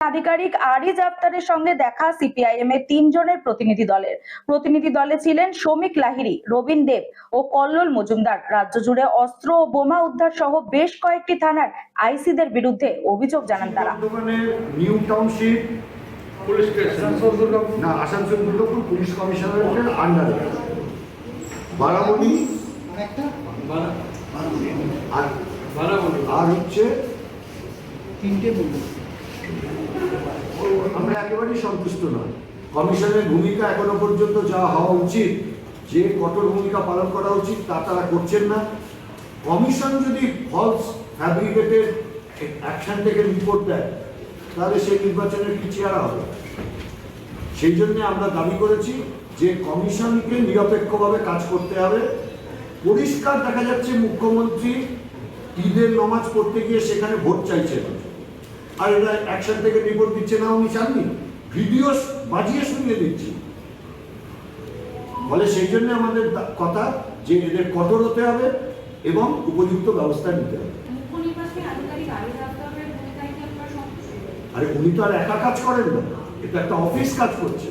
আধিকারিক আরিজ আফতারের সঙ্গে দেখা সিপিআইএম এর তিনজনের প্রতিনিধি দলের। প্রতিনিধি দলে ছিলেন শ্রমিক লাহিড়ী রবীন দেব ও কল্লোল মজুমদার। রাজ্য জুড়ে অস্ত্র ও বোমা উদ্ধার সহ বেশ কয়েকটি থানার আইসিদের বিরুদ্ধে অভিযোগ জানান তারা। New township police station. না আসানসোল দুর্গাপুর পুলিশ কমিশনারেটের আন্ডারে। বারামণি আর আর হচ্ছে তিনটে বলুন। আমরা একেবারেই সন্তুষ্ট নয়। কমিশনের ভূমিকা এখনও পর্যন্ত যা হওয়া উচিত, যে কঠোর ভূমিকা পালন করা উচিত, তা তারা করছেন না। কমিশন যদি ফলস ফ্যাব্রিকেটেড অ্যাকশন থেকে রিপোর্ট দেয়, তাহলে সেই নির্বাচনের কি চেহারা হবে? সেই জন্য আমরা দাবি করেছি যে কমিশনকে নিরপেক্ষভাবে কাজ করতে হবে। পরিষ্কার দেখা যাচ্ছে মুখ্যমন্ত্রী ঈদের নমাজ পড়তে গিয়ে সেখানে ভোট চাইছেন। আর এরা অ্যাকশন থেকে রিপোর্ট দিচ্ছে না, উনি চাননি। ভিডিও বাজিয়ে শুনিয়ে দিচ্ছি। ফলে সেই জন্য আমাদের কথা যে এদের কঠোর হতে হবে এবং উপযুক্ত ব্যবস্থা নিতে হবে। আরে উনি তো আর একা কাজ করেন না। এটা একটা অফিস কাজ করছে।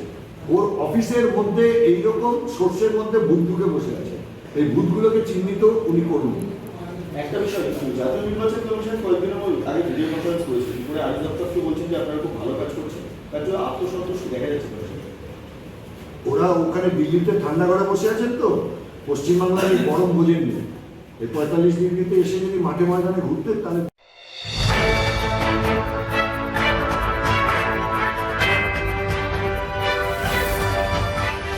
ওর অফিসের মধ্যে এইরকম সোর্সের মধ্যে ভূত ঢুকে বসে আছে। এই ভূতগুলোকে চিহ্নিত উনি করুন। একটা বিষয় জাতীয় নির্বাচন কমিশন আগে ভিডিও কনফারেন্স বলছেন যে আপনারা খুব ভালো কাজ করছেন। তার জন্য আত্মসন্তুষ্ট দেখা যাচ্ছে। ওরা ওখানে দিল্লিতে ঠান্ডা ঘরে বসে আছেন তো? পশ্চিমবাংলার এই গরম বোঝেননি। এই পঁয়তাল্লিশ ডিগ্রিতে এসে যদি মাঠে ময়দানে ঘুরতেন, তাহলে